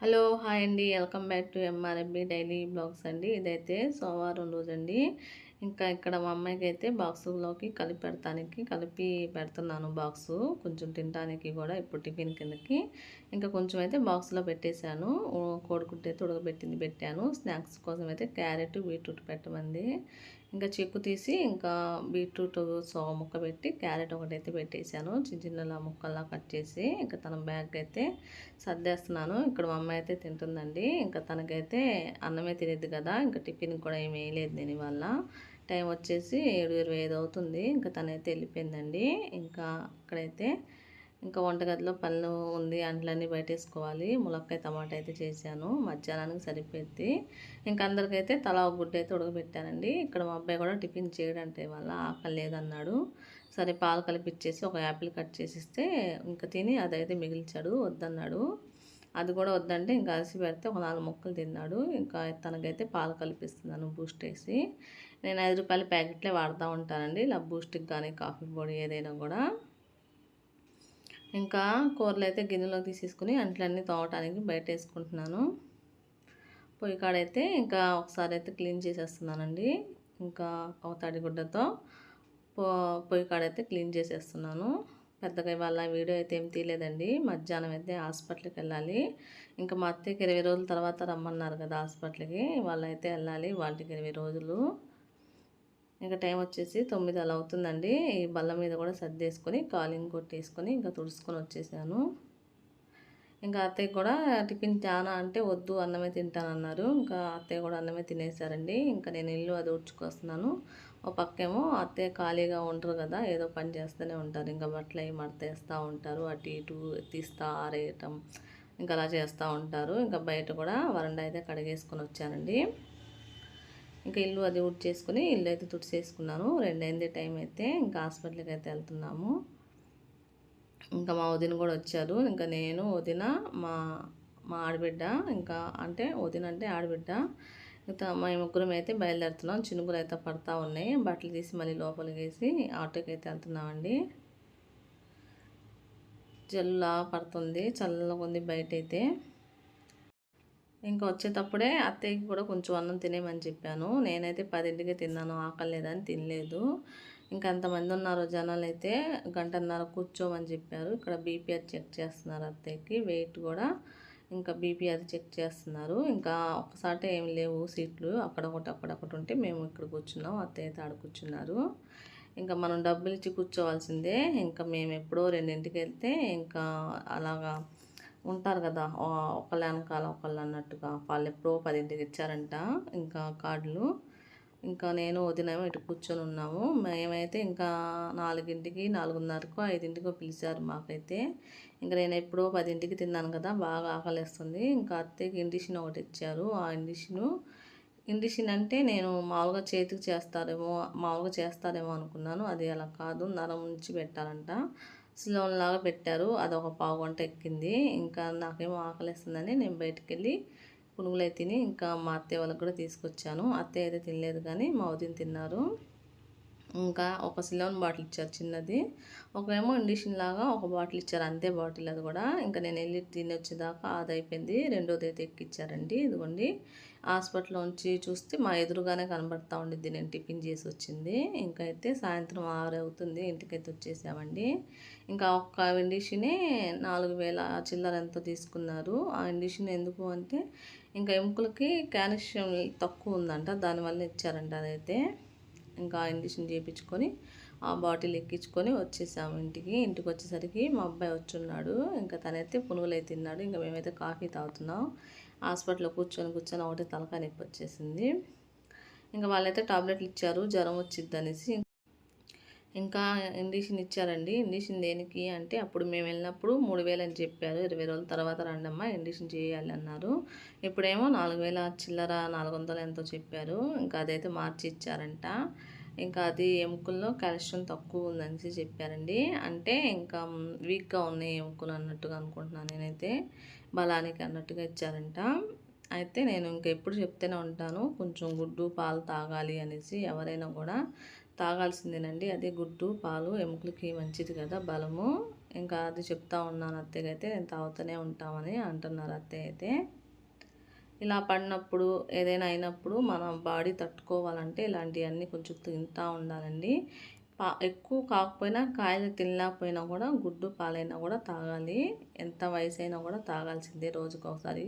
Hello hi అండి. Welcome back to MRMB daily blogs అండి. ఇదైతే సోమవారం రోజు అండి ఇంకా ఇక్కడ మా అమ్మాయికి అయితే బాక్సులోకి కలిపి పెడతానికి కలిపి పెడుతున్నాను బాక్సు. కొంచెం తినడానికి కూడా ఇప్పుడు టిఫిన్ కిందకి. ఇంకా కొంచెం అయితే బాక్స్లో పెట్టేశాను. కోడిగుడ్డు అయితే ఉడకబెట్టింది పెట్టాను. స్నాక్స్ కోసం అయితే క్యారెట్ బీట్రూట్ పెట్టమంది. ఇంకా చెక్కు తీసి ఇంకా బీట్రూట్ సో ముక్క పెట్టి క్యారెట్ ఒకటైతే పెట్టేశాను. చిన్న చిన్న ముక్కల్లా కట్ చేసి ఇంకా తన బ్యాగ్ అయితే సర్దేస్తున్నాను. ఇక్కడ మా అమ్మాయి అయితే తింటుందండి. ఇంకా తనకైతే అన్నమే తినేది కదా ఇంకా టిఫిన్ కూడా ఏమి వేయలేదు నేను ఇవాళ టైం వచ్చేసి ఏడు ఇరవై ఐదు అవుతుంది. ఇంకా తనైతే వెళ్ళిపోయిందండి. ఇంకా ఇక్కడైతే ఇంకా వంటగదిలో పళ్ళు ఉంది అంట్లన్నీ బయటేసుకోవాలి. ములక్కాయ టమాటా అయితే చేశాను. మధ్యాహ్నానికి సరిపోద్ది ఇంకా అందరికైతే తలా గుడ్డ అయితే ఉడకబెట్టానండి. ఇక్కడ మా అబ్బాయి కూడా టిఫిన్ చేయడంటే వాళ్ళ ఆకలి లేదన్నాడు. సరే పాలు కలిపిచ్చేసి ఒక యాపిల్ కట్ చేసిస్తే ఇంకా తిని అదైతే మిగిల్చాడు వద్దన్నాడు. అది కూడా వద్దంటే ఇంకా అలసి పెడితే ఒక నాలుగు ముక్కలు తిన్నాడు. ఇంకా తనకైతే పాలు కల్పిస్తున్నాను బూస్ట్ వేసి నేను ఐదు రూపాయల ప్యాకెట్లే వాడుతూ ఉంటానండి. ఇలా బూస్ట్కి కానీ కాఫీ పొడి ఏదైనా కూడా. ఇంకా కూరలు అయితే గిన్నెలోకి తీసేసుకుని అంట్లన్నీ తోవటానికి బయట వేసుకుంటున్నాను పొయ్యి కాడైతే ఇంకా ఒకసారి అయితే క్లీన్ చేసేస్తున్నానండి. ఇంకా ఒక తడిగుడ్డతో పొయ్యి కాడైతే క్లీన్ చేసేస్తున్నాను. పెద్దగా ఇవాళ వీడియో అయితే ఏం తీయలేదండి. మధ్యాహ్నం అయితే హాస్పిటల్కి వెళ్ళాలి. ఇంకా మా అత్తయ్యకి ఇరవై రోజుల తర్వాత రమ్మన్నారు కదా హాస్పిటల్కి. వాళ్ళైతే వెళ్ళాలి వాళ్ళకి ఇరవై రోజులు. ఇంకా టైం వచ్చేసి తొమ్మిది అలా అవుతుందండి. ఈ బల్ల మీద కూడా సర్దేసుకొని కాలింగ్ కొట్టేసుకొని ఇంకా తుడుచుకొని వచ్చేసాను. ఇంకా అత్తయ్య కూడా టిఫిన్ చాలా అంటే వద్దు అన్నమే తింటానన్నారు. ఇంకా అత్తయ్య కూడా అన్నమే తినేసారండి. ఇంకా నేను ఇల్లు అది ఉడ్చుకొస్తున్నాను ఓ పక్కేమో అత్తయ్య ఖాళీగా ఉంటారు కదా ఏదో పని చేస్తూనే ఉంటారు. ఇంకా బట్టలు అవి మడతేస్తూ ఉంటారు అటు ఇటు తీస్తా ఆరేయటం ఇంకా అలా చేస్తూ ఉంటారు. ఇంకా బయట కూడా వరండా అయితే కడిగేసుకొని వచ్చానండి. ఇంకా ఇల్లు అది ఉట్ చేసుకుని ఇల్లు అయితే తుడిచేసుకున్నాను రెండైంది టైం అయితే ఇంకా హాస్పిటల్కి అయితే వెళ్తున్నాము. ఇంకా మా వదిన కూడా వచ్చారు. ఇంకా నేను వదిన మా మా ఆడబిడ్డ ఇంకా అంటే వదిన అంటే ఆడబిడ్డ. ఇంకా మా ముగ్గురం అయితే బయలుదేరుతున్నాం. చినుకులు అయితే పడతా ఉన్నాయి. బట్టలు తీసి మళ్ళీ లోపలికి వేసి ఆటోకి అయితే వెళ్తున్నామండి. జల్లా పడుతుంది. చల్లగా ఉంది బయట అయితే ఇంకా వచ్చేటప్పుడే అత్తయ్యకి కూడా కొంచెం అన్నం తినేమని చెప్పాను. నేనైతే పదింటికి తిన్నాను ఆకలి లేదని తినలేదు. ఇంకా అంతమంది ఉన్నారు జనాలు అయితే గంటన్నర కూర్చోమని చెప్పారు. ఇక్కడ బీపీ అది చెక్ చేస్తున్నారు అత్తయ్యకి వెయిట్ కూడా ఇంకా బీపీ అది చెక్ చేస్తున్నారు. ఇంకా ఒకసారి ఏం లేవు సీట్లు. అక్కడ అక్కడొకటి అక్కడొకటి ఉంటే మేము ఇక్కడ కూర్చున్నాం అత్తయ్య అయితే ఆడ కూర్చున్నారు. ఇంకా మనం డబ్బులు ఇచ్చి కూర్చోవాల్సిందే. ఇంకా మేము ఎప్పుడో రెండింటికి వెళ్తే ఇంకా అలాగా ఉంటారు కదా ఒకళ్ళ వెనకాల ఒకళ్ళు అన్నట్టుగా వాళ్ళు ఎప్పుడో పదింటికి ఇచ్చారంట ఇంకా కార్డులు. ఇంకా నేను వదిలేమో ఇటు కూర్చొని ఉన్నాము. మేమైతే ఇంకా నాలుగింటికి నాలుగున్నరకు ఐదింటికో పిలిచారు మాకైతే. ఇంకా నేను ఎప్పుడో పదింటికి తిన్నాను కదా బాగా ఆకలిస్తుంది. ఇంకా అత్తయ్యకి ఇండిషన్ ఒకటి ఇచ్చారు. ఆ ఇండిషను ఇండిషన్ అంటే నేను మామూలుగా చేతికి చేస్తారేమో మామూలుగా చేస్తారేమో అనుకున్నాను. అది అలా కాదు నరం నుంచి పెట్టాలంట. స్లోన్ లాగా పెట్టారు. అదొక పావు గంట ఎక్కింది. ఇంకా నాకేమో ఆకలిస్తుందని నేను బయటికి వెళ్ళి పునుగులు తిని ఇంకా మా అత్తయ్య వాళ్ళకి కూడా తీసుకొచ్చాను. అత్తయ్య అయితే తినలేదు కానీ మా వదిన తిన్నారు. ఇంకా ఒక సిలోన్ బాటిల్ ఇచ్చారు చిన్నది. ఒకేమో ఇండిషన్ లాగా ఒక బాటిల్ ఇచ్చారు అంతే బాటిల్ అది కూడా. ఇంకా నేను వెళ్ళి తిని వచ్చేదాకా అది అయిపోయింది. రెండోది అయితే ఎక్కిచ్చారండి ఇదిగోండి. హాస్పిటల్లోంచి చూస్తే మా ఎదురుగానే కనబడతా ఉండిద్ది నేను టిఫిన్ చేసి వచ్చింది ఇంకా అయితే సాయంత్రం ఆరు అవుతుంది ఇంటికైతే వచ్చేసామండి. ఇంకా ఒక్క ఇండిషనే నాలుగు వేల చిల్లర ఎంతో తీసుకున్నారు. ఆ ఇండిషన్ ఎందుకు అంటే ఇంకా ఎముకలకి క్యాల్షియం తక్కువ ఉందంట దానివల్ల ఇచ్చారంట అదైతే. ఇంకా ఇండిషన్ చేయించుకొని ఆ బాటిల్ ఎక్కించుకొని వచ్చేసాము ఇంటికి. ఇంటికి వచ్చేసరికి మా అబ్బాయి వచ్చున్నాడు. ఇంకా తనైతే పునుగులు తిన్నాడు. ఇంకా మేమైతే కాఫీ తాగుతున్నాం. హాస్పిటల్లో కూర్చొని కూర్చొని ఒకటి తలకాయ నొప్పి వచ్చేసింది. ఇంకా వాళ్ళైతే టాబ్లెట్లు ఇచ్చారు. జ్వరం వచ్చిద్ది అనేసి ఇంకా ఇండిషన్ ఇచ్చారండి. ఇండిషన్ దేనికి అంటే అప్పుడు మేము వెళ్ళినప్పుడు మూడు వేలు అని చెప్పారు. ఇరవై రోజుల తర్వాత రండమ్మా ఇండిషన్ చేయాలి అన్నారు. ఇప్పుడేమో నాలుగు వేల చిల్లర నాలుగు వందలు ఎంతో చెప్పారు. ఇంకా అదైతే మార్చి ఇచ్చారంట. ఇంకా అది ఎముకల్లో కాల్షియం తక్కువ ఉందని చెప్పారండి. అంటే ఇంకా వీక్గా ఉన్నాయి ఎముకలు అన్నట్టుగా అనుకుంటున్నాను నేనైతే. బలానికి అన్నట్టుగా ఇచ్చారంట. అయితే నేను ఇంకా ఎప్పుడు చెప్తూనే ఉంటాను. కొంచెం గుడ్డు పాలు తాగాలి అనేసి ఎవరైనా కూడా తాగాల్సిందేనండి. అదే గుడ్డు పాలు ఎముకలకి మంచిది కదా బలము. ఇంకా అది చెప్తా ఉన్నాను అత్తయ్య నేను తాగుతూనే ఉంటామని అంటున్నారు అత్తయ్య అయితే ఇలా పడినప్పుడు ఏదైనా అయినప్పుడు మన బాడీ తట్టుకోవాలంటే ఇలాంటివన్నీ కొంచెం తింటూ ఉండాలండి. పా ఎక్కువ కాకపోయినా కాయలు తినలేకపోయినా కూడా గుడ్డు పాలైనా కూడా తాగాలి. ఎంత వయసు అయినా కూడా తాగాల్సిందే రోజుకి ఒకసారి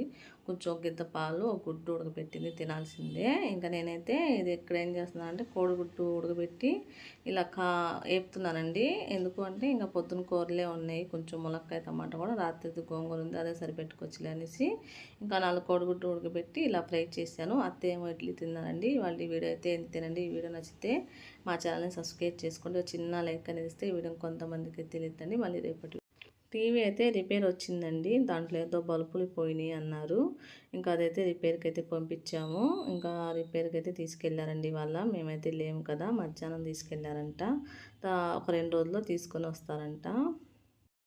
కొంచెం గిద్ద పాలు గుడ్డు ఉడకబెట్టింది తినాల్సిందే. ఇంకా నేనైతే ఇది ఇక్కడ ఏం చేస్తున్నాను అంటే కోడిగుడ్డు ఉడకబెట్టి ఇలా కా వేపుతున్నానండి ఎందుకు అంటే ఇంకా పొద్దున కూరలే ఉన్నాయి. కొంచెం ములక్కాయ టమాటా కూడా రాత్రి గోంగూర ఉంది. అదే సరిపెట్టుకోవచ్చులే అనేసి ఇంకా నాలుగు కోడిగుడ్డు ఉడకబెట్టి ఇలా ఫ్రై చేశాను. అత్త ఏమో ఇడ్లీ తిన్నానండి వాళ్ళ వీడియో అయితే తినండి? ఈ వీడియో నచ్చితే మా ఛానల్ని సబ్స్క్రైబ్ చేసుకోండి. చిన్న లైక్ అనేది ఇస్తే ఈ వీడియో కొంతమందికి తెలియదండి మళ్ళీ రేపటి టీవీ అయితే రిపేర్ వచ్చిందండి. దాంట్లో ఏదో బల్బులు పోయినాయి అన్నారు. ఇంకా అదైతే రిపేర్కి అయితే పంపించాము. ఇంకా రిపేర్కి అయితే తీసుకెళ్ళారండి వాళ్ళ. మేమైతే లేము కదా మధ్యాహ్నం తీసుకెళ్ళారంట. ఒక రెండు రోజుల్లో తీసుకొని వస్తారంట.